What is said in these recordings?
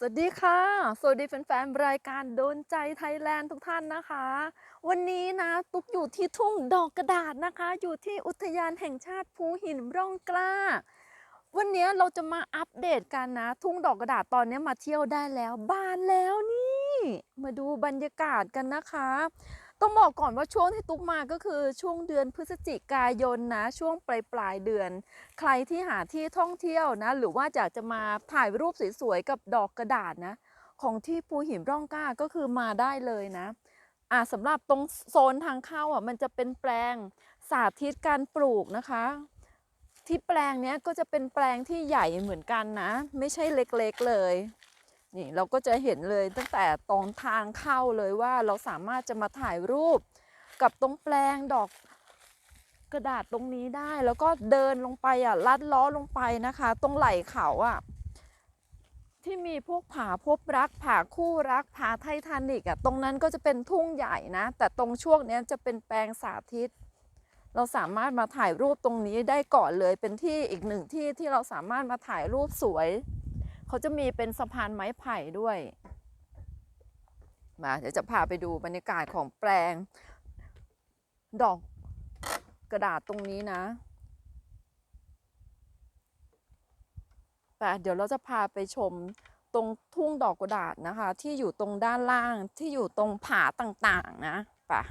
สวัสดีค่ะ สวัสดีแฟนๆ รายการโดนใจไทยแลนด์ทุกท่านนะคะ วันนี้นะ ตุ๊กอยู่ที่ทุ่งดอกกระดาษนะคะ อยู่ที่อุทยานแห่งชาติภูหินร่องกล้า วันนี้เราจะมาอัปเดตกันนะ ทุ่งดอกกระดาษตอนนี้มาเที่ยวได้แล้ว บานแล้วนี่ มาดูบรรยากาศกันนะคะ ต้องบอกก่อนว่าช่วงที่ตุ๊กมาก็คือช่วงเดือนพฤศจิกายนนะ ช่วงปลายปลายเดือน ใครที่หาที่ท่องเที่ยวนะ หรือว่าอยากจะมาถ่ายรูปสวยๆกับดอกกระดาษนะ ของที่ภูหินร่องกล้าก็คือมาได้เลยนะอ่าสำหรับตรงโซนทางเข้าอะมันจะเป็นแปลงสาธิตการปลูกนะคะ ที่แปลงเนี้ยก็จะเป็นแปลงที่ใหญ่เหมือนกันนะ ไม่ใช่เล็กๆเลย นี่เราก็จะเห็นเลยตั้งแต่ตรงทางเข้าเลยว่าเราสามารถจะมาถ่ายรูปกับตรงแปลงดอกกระดาษตรงนี้ได้ แล้วก็เดินลงไปอะลัดล้อลงไปนะคะ ตรงไหล่เขาอะที่มีพวกผาพบรักผาคู่รักผาไททานิกอะตรงนั้นก็จะเป็นทุ่งใหญ่นะ แต่ตรงช่วงนี้จะเป็นแปลงสาธิต เราสามารถมาถ่ายรูปตรงนี้ได้ก่อนเลยเป็นที่อีกหนึ่งที่ที่เราสามารถมาถ่ายรูปสวย เขาจะมีเป็นสะพานไม้ไผ่ด้วย มาเดี๋ยวจะพาไปดูบรรยากาศของแปลง ดอกกระดาษตรงนี้นะแต่เดี๋ยวเราจะพาไปชมตรงทุ่งดอกกระดาษนะคะ ที่อยู่ตรงด้านล่างที่อยู่ตรงผาต่างๆนะไป่ะ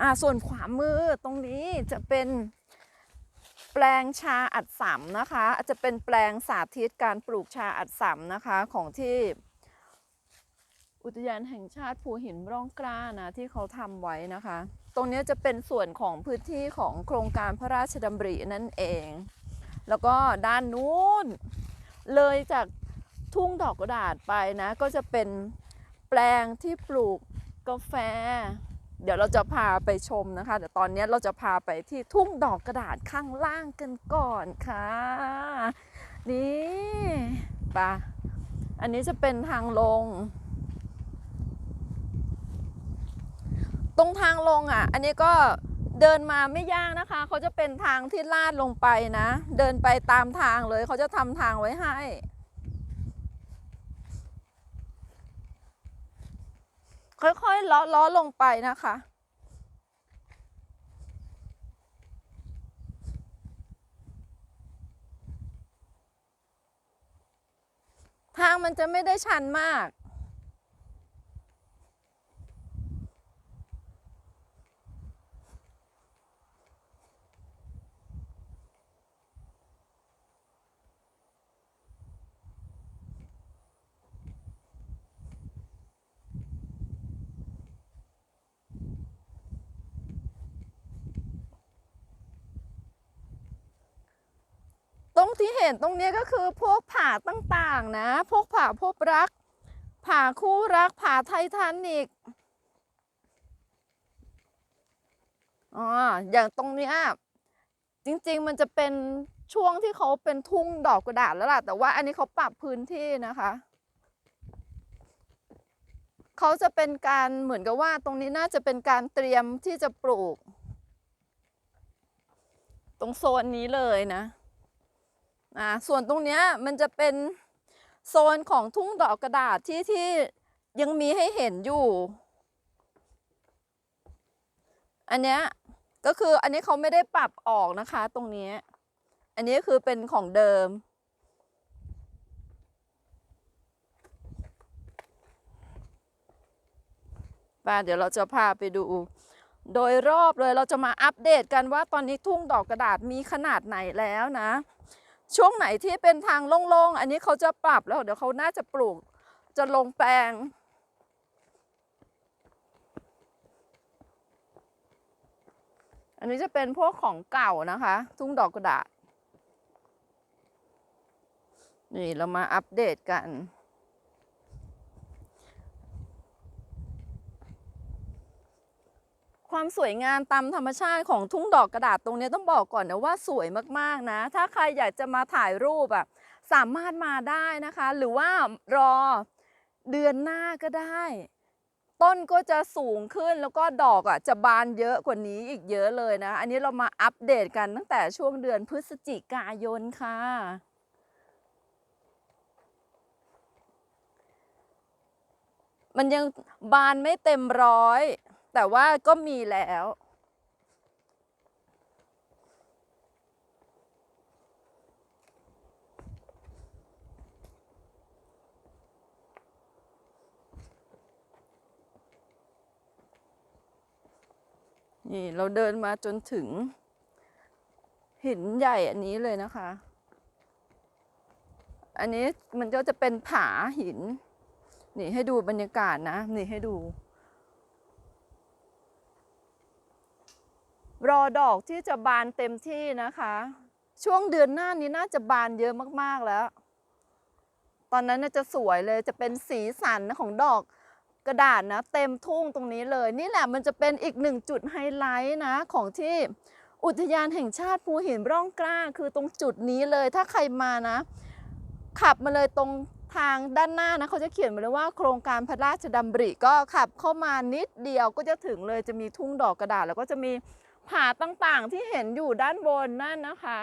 อ่าส่วนขวามือตรงนี้จะเป็น แปลงชาอัดสำนะคะอาจจะเป็นแปลงสาธิตการปลูกชาอัดสำนะคะของที่อุทยานแห่งชาติภูหินร่องกล้านะที่เขาทำไว้นะคะ ตรงนี้จะเป็นส่วนของพื้นที่ของโครงการพระราชดำรินั่นเอง แล้วก็ด้านนู้นเลยจากทุ่งดอกกระดาษไปนะ ก็จะเป็นแปลงที่ปลูกกาแฟ เดี๋ยวเราจะพาไปชมนะคะแต่ตอนนี้เราจะพาไปที่ทุ่งดอกกระดาษข้างล่างกันก่อนค่ะ นี่ปะอันนี้จะเป็นทางลง ตรงทางลงอะ อันนี้ก็เดินมาไม่ยากนะคะ เขาจะเป็นทางที่ลาดลงไปนะ เดินไปตามทางเลย เขาจะทำทางไว้ให้ ค่อยๆล้อล้อลงไปนะคะทางมันจะไม่ได้ชันมาก ที่เห็นตรงนี้ก็คือพวกผ่าต่างๆนะ พวกผ่าพบรัก ผ่าคู่รัก ผ่าไททานิกอ๋ออย่างตรงนี้จริงๆมันจะเป็นช่วงที่เขาเป็นทุ่งดอกกระดาษแล้วล่ะ แต่ว่าอันนี้เขาปรับพื้นที่นะคะเขาจะเป็นการเหมือนกับว่าตรงนี้น่าจะเป็นการเตรียมที่จะปลูก ตรงโซนนี้เลยนะ อ่าส่วนตรงเนี้ยมันจะเป็นโซนของทุ่งดอกกระดาษที่ที่ยังมีให้เห็นอยู่ อันเนี้ยก็คืออันนี้เขาไม่ได้ปรับออกนะคะตรงนี้ อันนี้คือเป็นของเดิม ป่เดี๋ยวเราจะพาไปดู โดยรอบเลยเราจะมาอัปเดตกันว่าตอนนี้ทุ่งดอกกระดาษมีขนาดไหนแล้วนะ ช่วงไหนที่เป็นทางโล่งๆ อันนี้เขาจะปรับแล้ว เดี๋ยวเขาน่าจะปลูก จะลงแปลง อันนี้จะเป็นพวกของเก่านะคะ ทุ่งดอกกระดาษ นี่เรามาอัปเดตกัน ความสวยงามตามธรรมชาติของทุ่งดอกกระดาษตรงนี้ต้องบอกก่อนนะว่าสวยมากๆนะ ถ้าใครอยากจะมาถ่ายรูปอะสามารถมาได้นะคะ หรือว่ารอเดือนหน้าก็ได้ ต้นก็จะสูงขึ้นแล้วก็ดอกอะจะบานเยอะกว่านี้อีกเยอะเลยนะ อันนี้เรามาอัปเดตกันตั้งแต่ช่วงเดือนพฤศจิกายนค่ะมันยังบานไม่เต็มร้อย แต่ว่าก็มีแล้ว นี่เราเดินมาจนถึง หินใหญ่อันนี้เลยนะคะ อันนี้มันก็จะเป็นผาหิน นี่ให้ดูบรรยากาศนะ นี่ให้ดู รอดอกที่จะบานเต็มที่นะคะ ช่วงเดือนหน้านี้น่าจะบานเยอะมากๆแล้ว ตอนนั้นจะสวยเลยจะเป็นสีสันของดอกกระดาษนะเต็มทุ่งตรงนี้เลย นี่แหละมันจะเป็นอีกหนึ่งจุดไฮไลท์นะของที่อุทยานแห่งชาติภูหินร่องกล้าคือตรงจุดนี้เลยถ้าใครมานะ ขับมาเลยตรงทางด้านหน้านะเขาจะเขียนมาเลยว่าโครงการพระราชดำริก็ขับเข้ามานิดเดียวก็จะถึงเลยจะมีทุ่งดอกกระดาษ แล้วก็จะมี ผาต่างๆที่เห็นอยู่ด้านบนนั่นนะคะ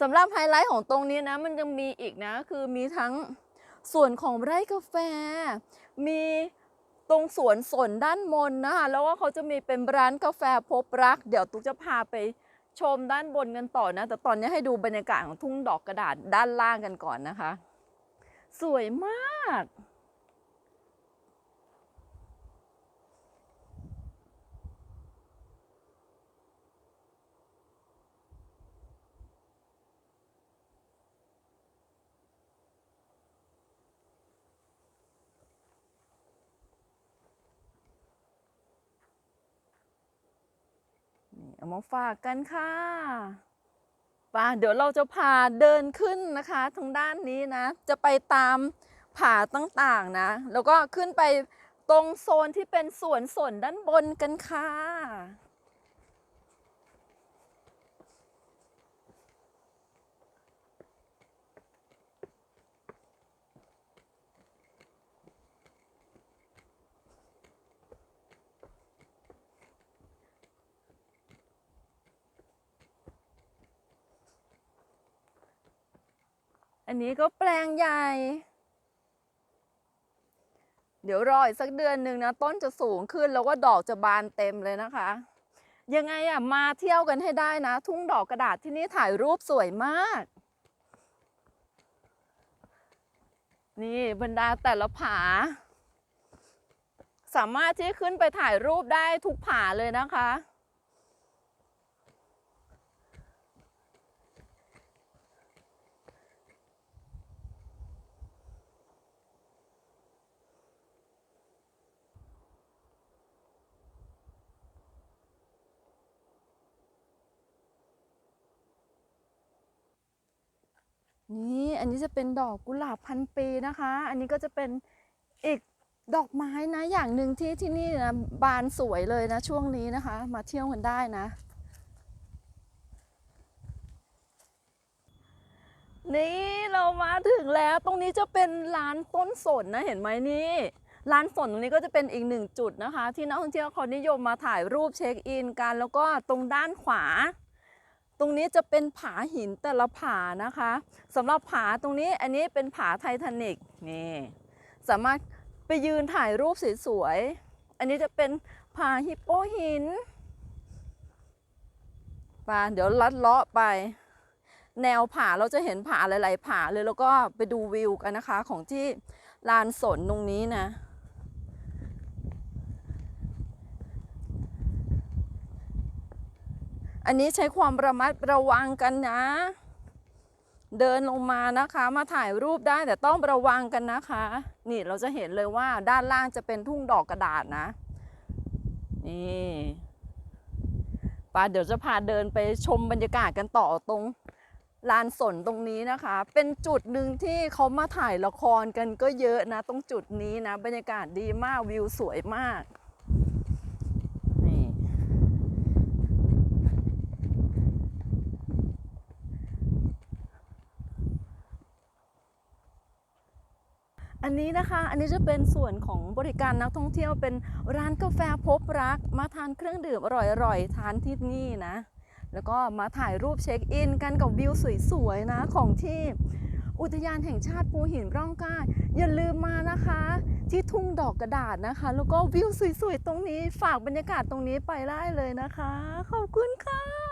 สำหรับไฮไลท์ของตรงนี้นะ มันยังมีอีกนะ คือมีทั้งส่วนของไร่กาแฟ มีตรงสวนสนด้านบนนะคะแล้วก็เขาจะมีเป็นร้านกาแฟพบรัก เดี๋ยวตุ๊กจะพาไปชมด้านบนกันต่อนะ แต่ตอนนี้ให้ดูบรรยากาศของทุ่งดอกกระดาษด้านล่างกันก่อนนะคะ สวยมาก เอามาฝากกันค่ะป่ะเดี๋ยวเราจะพาเดินขึ้นนะคะทางด้านนี้นะ จะไปตามผาต่างๆนะ แล้วก็ขึ้นไปตรงโซนที่เป็นสวนสนด้านบนกันค่ะ อันนี้ก็แปลงใหญ่ เดี๋ยวรออีกสักเดือนหนึ่งนะต้นจะสูงขึ้นแล้วก็ดอกจะบานเต็มเลยนะคะ ยังไงอะมาเที่ยวกันให้ได้นะ ทุ่งดอกกระดาษที่นี่ถ่ายรูปสวยมาก นี่บรรดาแต่ละผา สามารถที่ขึ้นไปถ่ายรูปได้ทุกผาเลยนะคะ นี่อันนี้จะเป็นดอกกุหลาบพันปีนะคะ อันนี้ก็จะเป็นอีกดอกไม้นะอย่างหนึ่งที่ที่นี่นะบานสวยเลยนะช่วงนี้นะคะ มาเที่ยวกันได้นะ นี่เรามาถึงแล้วตรงนี้จะเป็นร้านต้นสนนะเห็นไหมนี่ร้านสนตรงนี้ก็จะเป็นอีกหนึ่งจุดนะคะ ที่นักท่องเที่ยวเขานิยมมาถ่ายรูปเช็คอินกัน แล้วก็ตรงด้านขวา ตรงนี้จะเป็นผาหินแต่ละผานะคะสำหรับผาตรงนี้อันนี้เป็นผาไททานิกนี่สามารถไปยืนถ่ายรูปสวยๆอันนี้จะเป็นผาฮิปโปหินไปเดี๋ยวลัดเลาะไป แนวผาเราจะเห็นผาหลาย ๆ ผาเลยแล้วก็ไปดูวิวกันนะคะของที่ลานสนตรงนี้นะ อันนี้ใช้ความระมัดระวังกันนะ เดินลงมานะคะ มาถ่ายรูปได้แต่ต้องระวังกันนะคะ นี่เราจะเห็นเลยว่าด้านล่างจะเป็นทุ่งดอกกระดาษนะ นี่ป้าเดี๋ยวจะพาเดินไปชมบรรยากาศกันต่อตรงลานสนตรงนี้นะคะ เป็นจุดหนึ่งที่เขามาถ่ายละครกันก็เยอะนะ ตรงจุดนี้นะ บรรยากาศดีมากวิวสวยมาก อันนี้นะคะอันนี้จะเป็นส่วนของบริการนักท่องเที่ยวเป็นร้านกาแฟพบรัก มาทานเครื่องดื่มอร่อยๆทานที่นี่นะ แล้วก็มาถ่ายรูปเช็คอินกันกับวิวสวยๆนะของที่อุทยานแห่งชาติภูหินร่องกล้าอย่าลืมมานะคะ ที่ทุ่งดอกกระดาษนะคะ แล้วก็วิวสวยๆตรงนี้ฝากบรรยากาศตรงนี้ไปได้เลยนะคะ ขอบคุณค่ะ